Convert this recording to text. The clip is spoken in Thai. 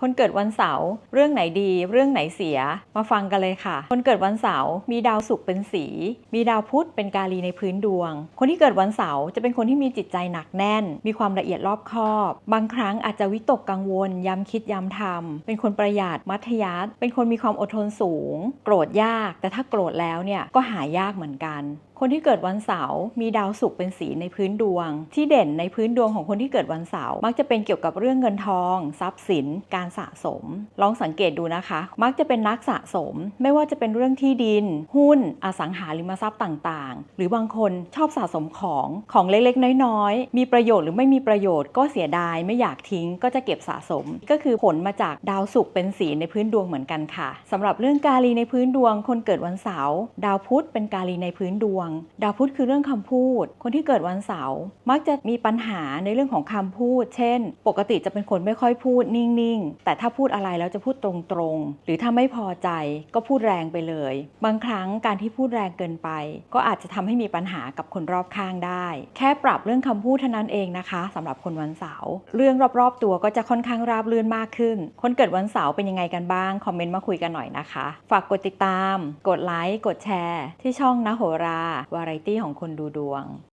คนเกิดวันเสาร์เรื่องไหนดี เรื่องไหนเสีย มาฟังกันเลยค่ะ คนเกิดวันเสาร์มีดาวศุกร์เป็นสี มีดาวพุธเป็นกาลีในพื้นดวง คนที่เกิดวันเสาร์จะเป็นคนที่มีจิตใจหนักแน่น มีความละเอียดรอบคอบ บางครั้งอาจจะวิตกกังวล ย้ำคิดย้ำทำเป็นคนประหยัดมัธยัสถ์เป็นคนมีความอดทนสูง โกรธยาก แต่ถ้าโกรธแล้วเนี่ยก็หายากเหมือนกัน คนที่เกิดวันเสาร์มีดาวศุกร์เป็นสีในพื้นดวง ที่เด่นในพื้นดวงของคนที่เกิดวันเสาร์มักจะเป็นเกี่ยวกับเรื่องเงินทอง ทรัพย์สิน การสะสม ลองสังเกตดูนะคะ มักจะเป็นนักสะสม ไม่ว่าจะเป็นเรื่องที่ดิน หุ้น อสังหาริมทรัพย์ต่างๆ หรือบางคนชอบสะสมของของเล็กๆ น้อยๆ มีประโยชน์หรือไม่มีประโยชน์ก็เสียดายไม่อยากทิ้งก็จะเก็บสะสม ก็คือผลมาจากดาวศุกร์เป็นสีในพื้นดวงเหมือนกันค่ะสำหรับเรื่องกาลีในพื้นดวง คนเกิดวันเสาร์ดาวพุธเป็นกาลีในพื้นดวงดาวพุธคือเรื่องคำพูด คนที่เกิดวันเสาร์มักจะมีปัญหาในเรื่องของคำพูด เช่น ปกติจะเป็นคนไม่ค่อยพูดนิ่งๆ แต่ถ้าพูดอะไรแล้วจะพูดตรงๆ หรือถ้าไม่พอใจก็พูดแรงไปเลย บางครั้งการที่พูดแรงเกินไป ก็อาจจะทำให้มีปัญหากับคนรอบข้างได้ แค่ปรับเรื่องคำพูดเท่านั้นเองนะคะสำหรับคนวันเสาร์เรื่องรอบๆตัวก็จะค่อนข้างราบรื่นมากขึ้น คนเกิดวันเสาร์เป็นยังไงกันบ้างคอมเมนต์มาคุยกันหน่อยนะคะ ฝากกดติดตาม กดไลค์กดแชร์ ที่ช่องนะโหราวาไรตี้ของคนดูดวง